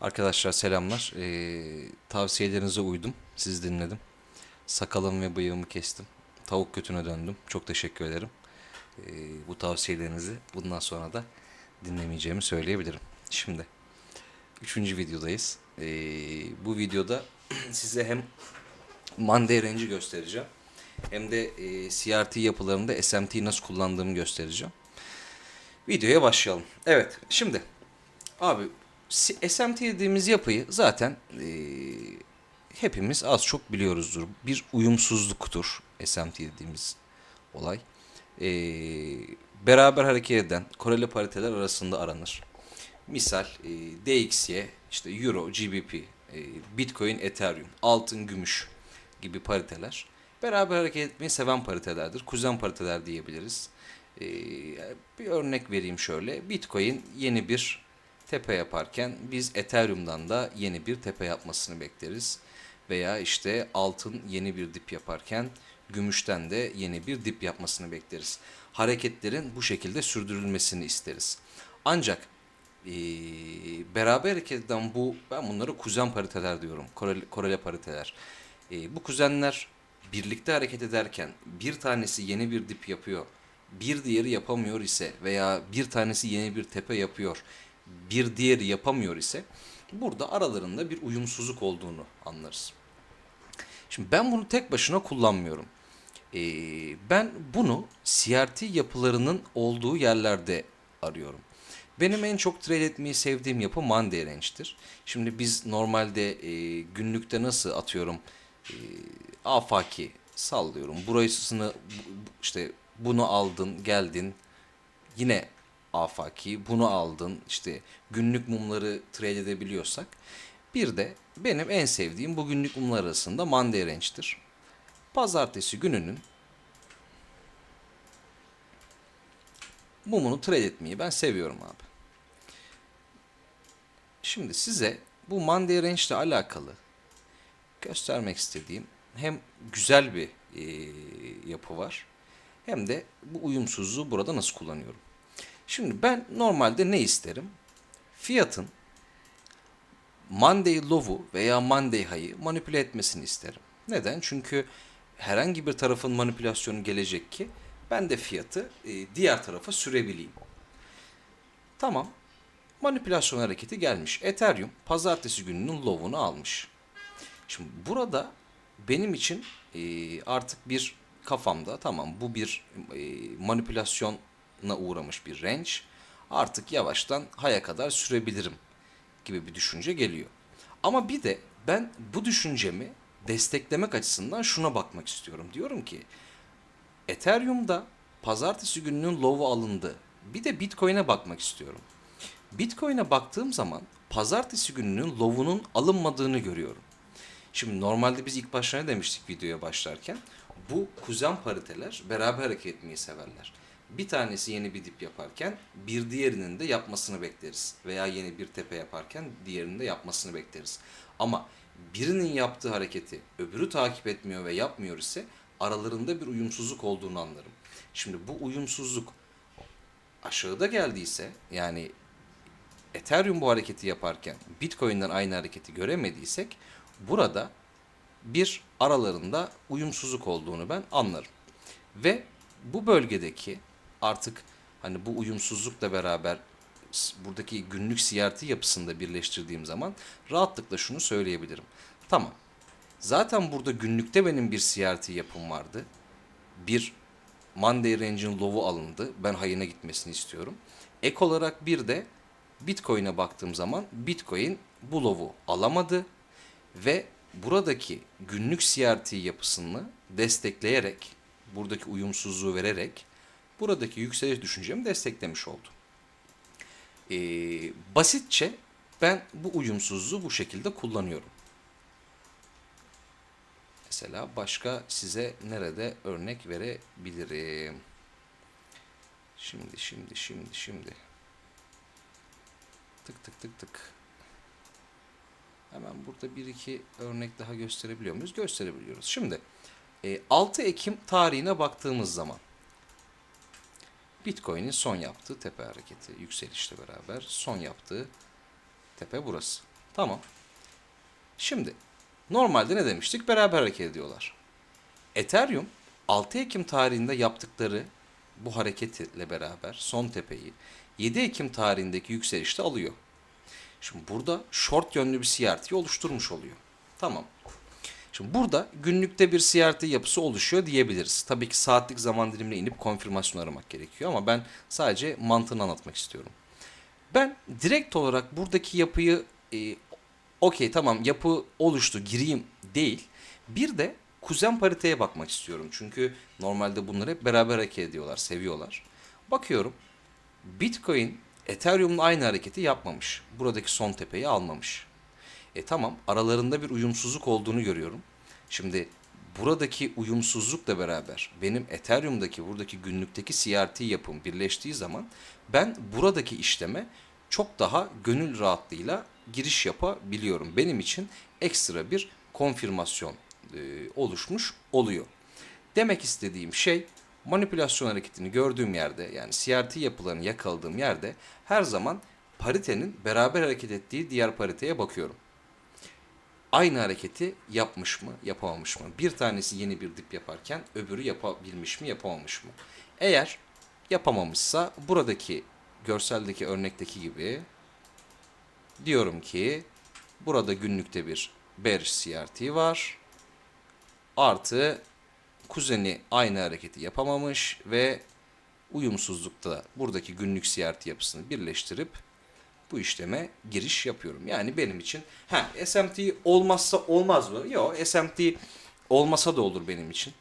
Arkadaşlar selamlar. Ee, tavsiyelerinize uydum. Siz dinledim. Sakalım ve bıyığımı kestim. Tavuk götüne döndüm. Çok teşekkür ederim. Ee, bu tavsiyelerinizi bundan sonra da dinlemeyeceğimi söyleyebilirim. Şimdi üçüncü videodayız. Ee, bu videoda size hem Monday Range'i göstereceğim. Hem de e, CRT yapılarında SMT'yi nasıl kullandığımı göstereceğim. Videoya başlayalım. Evet, şimdi abi SMT dediğimiz yapıyı zaten e, hepimiz az çok biliyoruzdur. Bir uyumsuzluktur SMT dediğimiz olay. E, beraber hareket eden koreli pariteler arasında aranır. Misal e, DXY, işte Euro, GBP, e, Bitcoin, Ethereum, altın, gümüş gibi pariteler beraber hareket etmeyi seven paritelerdir. Kuzen pariteler diyebiliriz. Ee, bir örnek vereyim şöyle. Bitcoin yeni bir tepe yaparken biz Ethereum'dan da yeni bir tepe yapmasını bekleriz. Veya işte altın yeni bir dip yaparken gümüşten de yeni bir dip yapmasını bekleriz. Hareketlerin bu şekilde sürdürülmesini isteriz. Ancak ee, beraber hareket eden bu, ben bunlara kuzen pariteler diyorum, korele, korele pariteler. Ee, bu kuzenler birlikte hareket ederken bir tanesi yeni bir dip yapıyor, bir diğeri yapamıyor ise veya bir tanesi yeni bir tepe yapıyor, bir diğeri yapamıyor ise burada aralarında bir uyumsuzluk olduğunu anlarız. Şimdi ben bunu tek başına kullanmıyorum. Ee, ben bunu CRT yapılarının olduğu yerlerde arıyorum. Benim en çok trade etmeyi sevdiğim yapı Monday Range'tir. Şimdi biz normalde e, günlükte nasıl atıyorum e, afaki sallıyorum. Burasını bu- bu- işte bunu aldın geldin yine afaki bunu aldın işte günlük mumları trade edebiliyorsak bir de benim en sevdiğim bu günlük mumlar arasında Monday Range'tir. Pazartesi gününün mumunu trade etmeyi ben seviyorum abi. Şimdi size bu Monday Range ile alakalı göstermek istediğim hem güzel bir e, yapı var hem de bu uyumsuzluğu burada nasıl kullanıyorum. Şimdi ben normalde ne isterim? Fiyatın Monday Low'u veya Monday High'ı manipüle etmesini isterim. Neden? Çünkü herhangi bir tarafın manipülasyonu gelecek ki ben de fiyatı e, diğer tarafa sürebileyim. Tamam. Manipülasyon hareketi gelmiş. Ethereum pazartesi gününün low'unu almış. Şimdi burada benim için e, artık bir kafamda tamam bu bir e, manipülasyona uğramış bir range. Artık yavaştan haya kadar sürebilirim gibi bir düşünce geliyor. Ama bir de ben bu düşüncemi desteklemek açısından şuna bakmak istiyorum. Diyorum ki Ethereum'da pazartesi gününün low'u alındı. Bir de Bitcoin'e bakmak istiyorum. Bitcoin'e baktığım zaman pazartesi gününün low'unun alınmadığını görüyorum. Şimdi normalde biz ilk başta ne demiştik videoya başlarken? Bu kuzen pariteler beraber hareket etmeyi severler. Bir tanesi yeni bir dip yaparken bir diğerinin de yapmasını bekleriz. Veya yeni bir tepe yaparken diğerinin de yapmasını bekleriz. Ama birinin yaptığı hareketi öbürü takip etmiyor ve yapmıyor ise aralarında bir uyumsuzluk olduğunu anlarım. Şimdi bu uyumsuzluk aşağıda geldiyse yani Ethereum bu hareketi yaparken Bitcoin'den aynı hareketi göremediysek burada bir aralarında uyumsuzluk olduğunu ben anlarım. Ve bu bölgedeki artık hani bu uyumsuzlukla beraber buradaki günlük CRT yapısında birleştirdiğim zaman rahatlıkla şunu söyleyebilirim. Tamam. Zaten burada günlükte benim bir CRT yapım vardı. Bir Monday Range'in low'u alındı. Ben hayına gitmesini istiyorum. Ek olarak bir de Bitcoin'e baktığım zaman Bitcoin bu low'u alamadı ve buradaki günlük CRT yapısını destekleyerek, buradaki uyumsuzluğu vererek buradaki yükseliş düşüncemi desteklemiş oldu. Ee, basitçe ben bu uyumsuzluğu bu şekilde kullanıyorum. Mesela başka size nerede örnek verebilirim? Şimdi, şimdi, şimdi, şimdi. Tık tık tık tık. Hemen burada bir iki örnek daha gösterebiliyor muyuz? Gösterebiliyoruz. Şimdi e, 6 Ekim tarihine baktığımız zaman Bitcoin'in son yaptığı tepe hareketi yükselişle beraber son yaptığı tepe burası. Tamam. Şimdi normalde ne demiştik? Beraber hareket ediyorlar. Ethereum 6 Ekim tarihinde yaptıkları bu hareketle beraber son tepeyi 7 Ekim tarihindeki yükselişte alıyor. Şimdi burada short yönlü bir CRT oluşturmuş oluyor. Tamam. Şimdi burada günlükte bir CRT yapısı oluşuyor diyebiliriz. Tabii ki saatlik zaman dilimine inip konfirmasyon aramak gerekiyor ama ben sadece mantığını anlatmak istiyorum. Ben direkt olarak buradaki yapıyı e, okey tamam yapı oluştu gireyim değil. Bir de kuzen pariteye bakmak istiyorum. Çünkü normalde bunları hep beraber hareket ediyorlar, seviyorlar. Bakıyorum Bitcoin Ethereum'la aynı hareketi yapmamış. Buradaki son tepeyi almamış. E tamam aralarında bir uyumsuzluk olduğunu görüyorum. Şimdi buradaki uyumsuzlukla beraber benim Ethereum'daki buradaki günlükteki CRT yapım birleştiği zaman ben buradaki işleme çok daha gönül rahatlığıyla giriş yapabiliyorum. Benim için ekstra bir konfirmasyon e, oluşmuş oluyor. Demek istediğim şey manipülasyon hareketini gördüğüm yerde yani CRT yapılarını yakaladığım yerde her zaman paritenin beraber hareket ettiği diğer pariteye bakıyorum. Aynı hareketi yapmış mı, yapamamış mı? Bir tanesi yeni bir dip yaparken öbürü yapabilmiş mi, yapamamış mı? Eğer yapamamışsa buradaki görseldeki örnekteki gibi diyorum ki burada günlükte bir bearish CRT var. Artı kuzeni aynı hareketi yapamamış ve uyumsuzlukta buradaki günlük CRT yapısını birleştirip bu işleme giriş yapıyorum. Yani benim için ha SMT olmazsa olmaz mı? Yok SMT olmasa da olur benim için.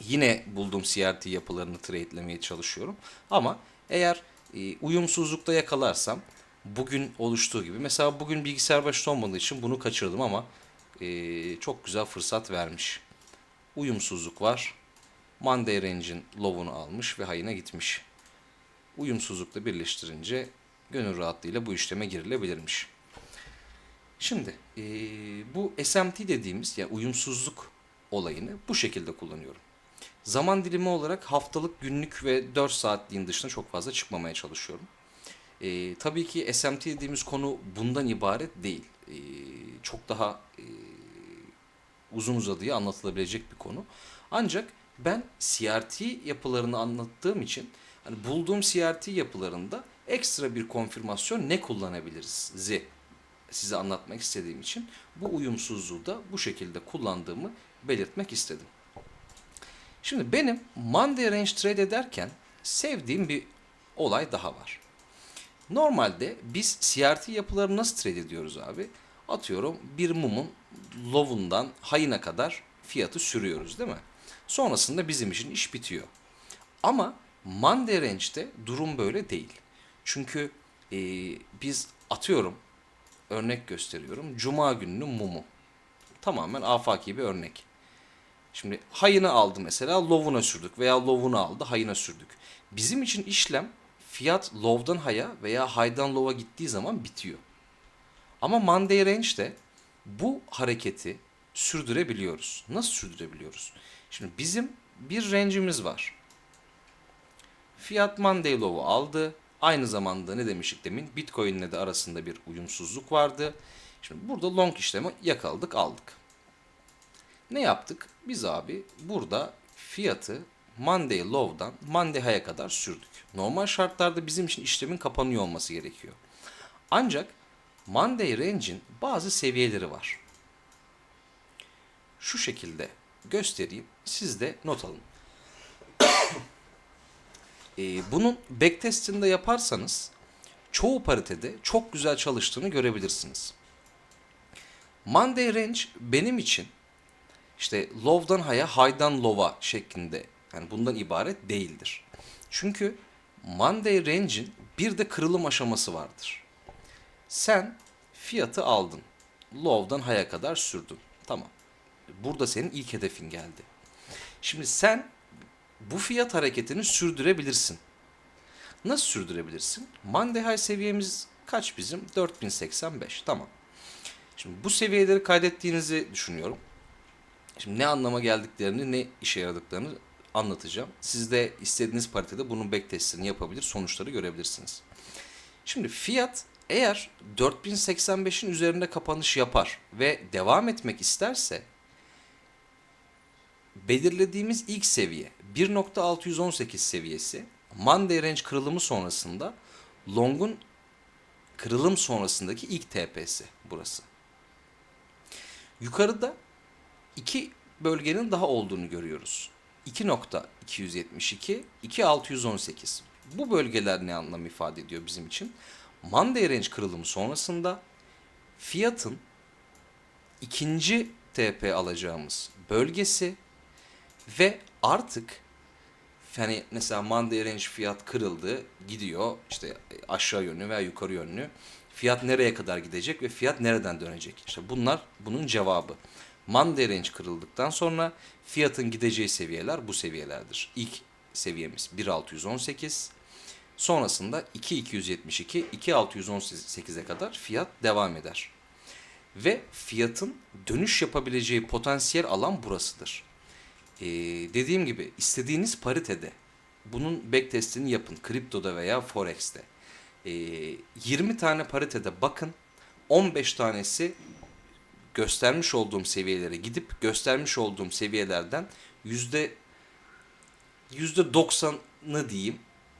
Yine bulduğum CRT yapılarını trade'lemeye çalışıyorum. Ama eğer e, uyumsuzlukta yakalarsam bugün oluştuğu gibi mesela bugün bilgisayar başında olmadığı için bunu kaçırdım ama e, çok güzel fırsat vermiş. Uyumsuzluk var. Monday Range'in low'unu almış ve hayına gitmiş. Uyumsuzlukla birleştirince gönül rahatlığıyla bu işleme girilebilirmiş. Şimdi e, bu SMT dediğimiz yani uyumsuzluk olayını bu şekilde kullanıyorum. Zaman dilimi olarak haftalık, günlük ve 4 saatliğin dışına çok fazla çıkmamaya çalışıyorum. E, tabii ki SMT dediğimiz konu bundan ibaret değil. E, çok daha e, uzun uzadıya anlatılabilecek bir konu. Ancak ben CRT yapılarını anlattığım için hani bulduğum CRT yapılarında ekstra bir konfirmasyon ne kullanabiliriz zi size anlatmak istediğim için bu uyumsuzluğu da bu şekilde kullandığımı belirtmek istedim. Şimdi benim Monday Range trade ederken sevdiğim bir olay daha var. Normalde biz CRT yapıları nasıl trade ediyoruz abi? Atıyorum bir mumun low'undan high'ına kadar fiyatı sürüyoruz değil mi? Sonrasında bizim için iş bitiyor. Ama Monday Range'de durum böyle değil. Çünkü e, biz atıyorum örnek gösteriyorum. Cuma gününün mumu. Tamamen afaki bir örnek. Şimdi hayını aldı mesela low'una sürdük veya low'unu aldı hayına sürdük. Bizim için işlem fiyat low'dan high'a veya high'dan low'a gittiği zaman bitiyor. Ama Monday Range'de bu hareketi sürdürebiliyoruz. Nasıl sürdürebiliyoruz? Şimdi bizim bir range'imiz var. Fiyat Monday Low'u aldı. Aynı zamanda ne demiştik demin? Bitcoin ile de arasında bir uyumsuzluk vardı. Şimdi burada long işlemi yakaladık aldık. Ne yaptık? Biz abi burada fiyatı Monday Low'dan Monday High'a kadar sürdük. Normal şartlarda bizim için işlemin kapanıyor olması gerekiyor. Ancak Monday Range'in bazı seviyeleri var. Şu şekilde göstereyim. Siz de not alın. Ee, bunun backtest'ini de yaparsanız çoğu paritede çok güzel çalıştığını görebilirsiniz. Monday Range benim için işte low'dan high'a, high'dan low'a şeklinde yani bundan ibaret değildir. Çünkü Monday Range'in bir de kırılım aşaması vardır. Sen fiyatı aldın. Low'dan high'a kadar sürdün. Tamam. Burada senin ilk hedefin geldi. Şimdi sen bu fiyat hareketini sürdürebilirsin. Nasıl sürdürebilirsin? High seviyemiz kaç bizim? 4085. Tamam. Şimdi bu seviyeleri kaydettiğinizi düşünüyorum. Şimdi ne anlama geldiklerini, ne işe yaradıklarını anlatacağım. Siz de istediğiniz paritede bunun backtestini yapabilir, sonuçları görebilirsiniz. Şimdi fiyat Eğer 4085'in üzerinde kapanış yapar ve devam etmek isterse belirlediğimiz ilk seviye 1.618 seviyesi Monday Range kırılımı sonrasında Long'un kırılım sonrasındaki ilk TP'si burası. Yukarıda iki bölgenin daha olduğunu görüyoruz. 2.272, 2.618. Bu bölgeler ne anlam ifade ediyor bizim için? Monday Range kırılımı sonrasında fiyatın ikinci TP alacağımız bölgesi ve artık hani mesela Monday Range fiyat kırıldı gidiyor işte aşağı yönlü veya yukarı yönlü. Fiyat nereye kadar gidecek ve fiyat nereden dönecek? İşte bunlar bunun cevabı. Monday Range kırıldıktan sonra fiyatın gideceği seviyeler bu seviyelerdir. İlk seviyemiz 1.618 sonrasında 2.272 2.618'e kadar fiyat devam eder. Ve fiyatın dönüş yapabileceği potansiyel alan burasıdır. Ee, dediğim gibi istediğiniz paritede bunun backtestini yapın. Kriptoda veya Forex'te. Ee, 20 tane paritede bakın. 15 tanesi göstermiş olduğum seviyelere gidip göstermiş olduğum seviyelerden yüzde yüzde 90'ını diyeyim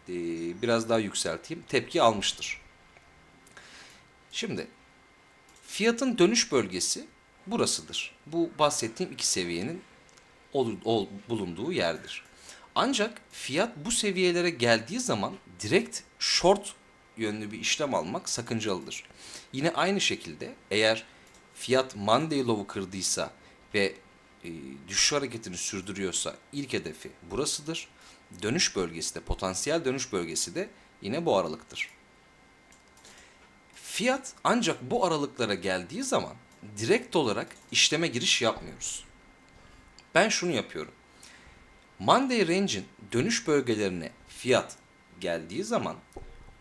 ee, biraz daha yükselteyim tepki almıştır. Şimdi fiyatın dönüş bölgesi burasıdır. Bu bahsettiğim iki seviyenin ol- ol- bulunduğu yerdir. Ancak fiyat bu seviyelere geldiği zaman direkt short yönlü bir işlem almak sakıncalıdır. Yine aynı şekilde eğer fiyat Monday low'u kırdıysa ve e, düşüş hareketini sürdürüyorsa ilk hedefi burasıdır. Dönüş bölgesi de potansiyel dönüş bölgesi de yine bu aralıktır. Fiyat ancak bu aralıklara geldiği zaman direkt olarak işleme giriş yapmıyoruz. Ben şunu yapıyorum. Monday Range'in dönüş bölgelerine fiyat geldiği zaman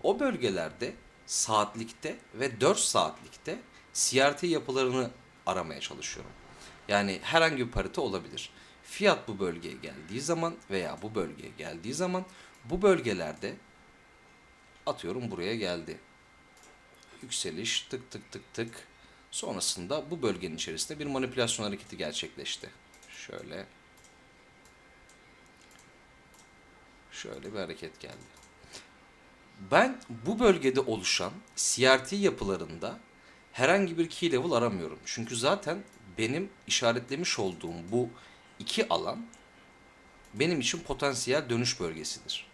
o bölgelerde saatlikte ve 4 saatlikte CRT yapılarını aramaya çalışıyorum. Yani herhangi bir parite olabilir. Fiyat bu bölgeye geldiği zaman veya bu bölgeye geldiği zaman bu bölgelerde atıyorum buraya geldi. Yükseliş tık tık tık tık. Sonrasında bu bölgenin içerisinde bir manipülasyon hareketi gerçekleşti. Şöyle. Şöyle bir hareket geldi. Ben bu bölgede oluşan CRT yapılarında herhangi bir key level aramıyorum. Çünkü zaten benim işaretlemiş olduğum bu iki alan benim için potansiyel dönüş bölgesidir.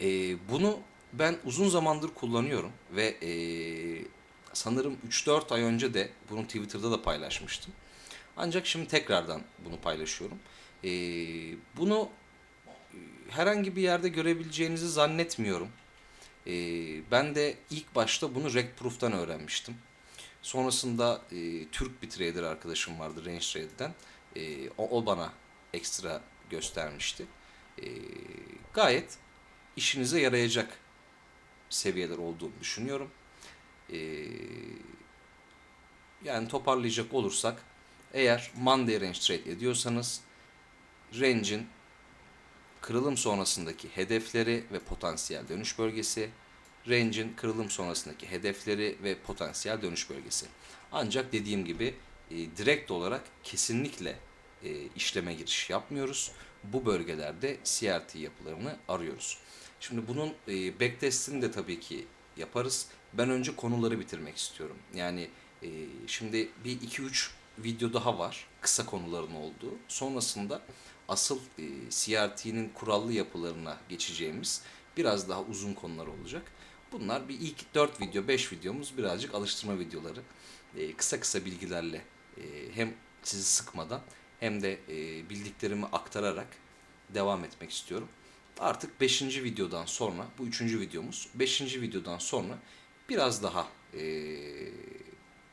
Ee, bunu ben uzun zamandır kullanıyorum ve ee, sanırım 3-4 ay önce de bunu Twitter'da da paylaşmıştım. Ancak şimdi tekrardan bunu paylaşıyorum. Ee, bunu e, herhangi bir yerde görebileceğinizi zannetmiyorum. Ee, ben de ilk başta bunu Recproof'tan öğrenmiştim. Sonrasında e, Türk bir trader arkadaşım vardı Range Trade'den. E, o, o bana ekstra göstermişti. E, gayet işinize yarayacak seviyeler olduğunu düşünüyorum. E, yani toparlayacak olursak eğer Monday Range Trade ediyorsanız range'in kırılım sonrasındaki hedefleri ve potansiyel dönüş bölgesi, range'in kırılım sonrasındaki hedefleri ve potansiyel dönüş bölgesi. Ancak dediğim gibi e, direkt olarak kesinlikle e, işleme giriş yapmıyoruz. Bu bölgelerde CRT yapılarını arıyoruz. Şimdi bunun e, backtestini de tabii ki yaparız. Ben önce konuları bitirmek istiyorum. Yani e, şimdi bir 2-3 video daha var. Kısa konuların olduğu. Sonrasında asıl e, CRT'nin kurallı yapılarına geçeceğimiz biraz daha uzun konular olacak. Bunlar bir ilk 4 video, 5 videomuz birazcık alıştırma videoları. E, kısa kısa bilgilerle e, hem sizi sıkmadan hem de bildiklerimi aktararak devam etmek istiyorum. Artık 5. videodan sonra, bu 3. videomuz, 5. videodan sonra biraz daha e,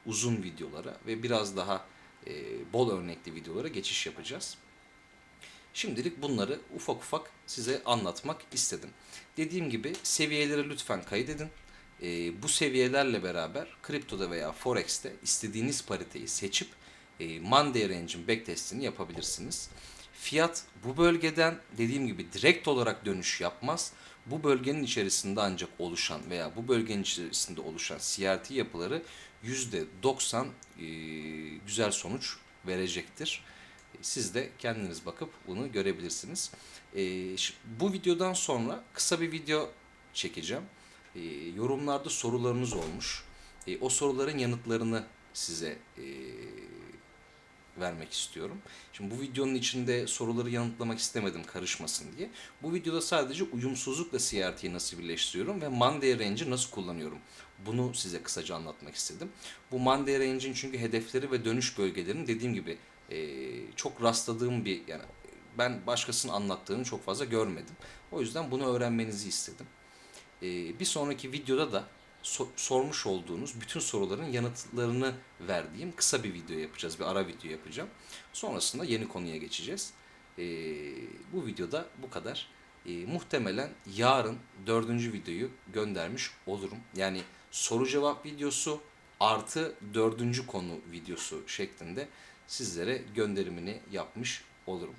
uzun videolara ve biraz daha e, bol örnekli videolara geçiş yapacağız. Şimdilik bunları ufak ufak size anlatmak istedim. Dediğim gibi seviyeleri lütfen kaydedin. E, bu seviyelerle beraber kriptoda veya forex'te istediğiniz pariteyi seçip e, Monday Range'in backtestini yapabilirsiniz. Fiyat bu bölgeden dediğim gibi direkt olarak dönüş yapmaz. Bu bölgenin içerisinde ancak oluşan veya bu bölgenin içerisinde oluşan CRT yapıları %90 e, güzel sonuç verecektir. Siz de kendiniz bakıp bunu görebilirsiniz. E, bu videodan sonra kısa bir video çekeceğim. E, yorumlarda sorularınız olmuş. O soruların yanıtlarını size e, vermek istiyorum. Şimdi bu videonun içinde soruları yanıtlamak istemedim karışmasın diye. Bu videoda sadece uyumsuzlukla CRT'yi nasıl birleştiriyorum ve Monday Range'i nasıl kullanıyorum. Bunu size kısaca anlatmak istedim. Bu Monday Range'in çünkü hedefleri ve dönüş bölgelerinin dediğim gibi e, çok rastladığım bir yani ben başkasının anlattığını çok fazla görmedim. O yüzden bunu öğrenmenizi istedim. E, bir sonraki videoda da so- sormuş olduğunuz bütün soruların yanıtlarını verdiğim kısa bir video yapacağız. Bir ara video yapacağım. Sonrasında yeni konuya geçeceğiz. E, bu videoda bu kadar. E, muhtemelen yarın dördüncü videoyu göndermiş olurum. Yani soru cevap videosu artı dördüncü konu videosu şeklinde sizlere gönderimini yapmış olurum.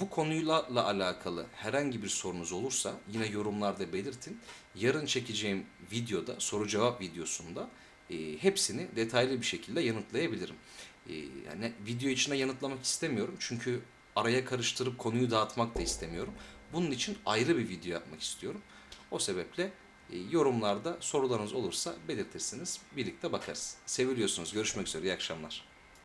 Bu konuyla la alakalı herhangi bir sorunuz olursa yine yorumlarda belirtin. Yarın çekeceğim videoda, soru cevap videosunda e, hepsini detaylı bir şekilde yanıtlayabilirim. E, yani video içinde yanıtlamak istemiyorum çünkü araya karıştırıp konuyu dağıtmak da istemiyorum. Bunun için ayrı bir video yapmak istiyorum. O sebeple e, yorumlarda sorularınız olursa belirtirsiniz. Birlikte bakarız. Seviliyorsunuz. Görüşmek üzere. İyi akşamlar.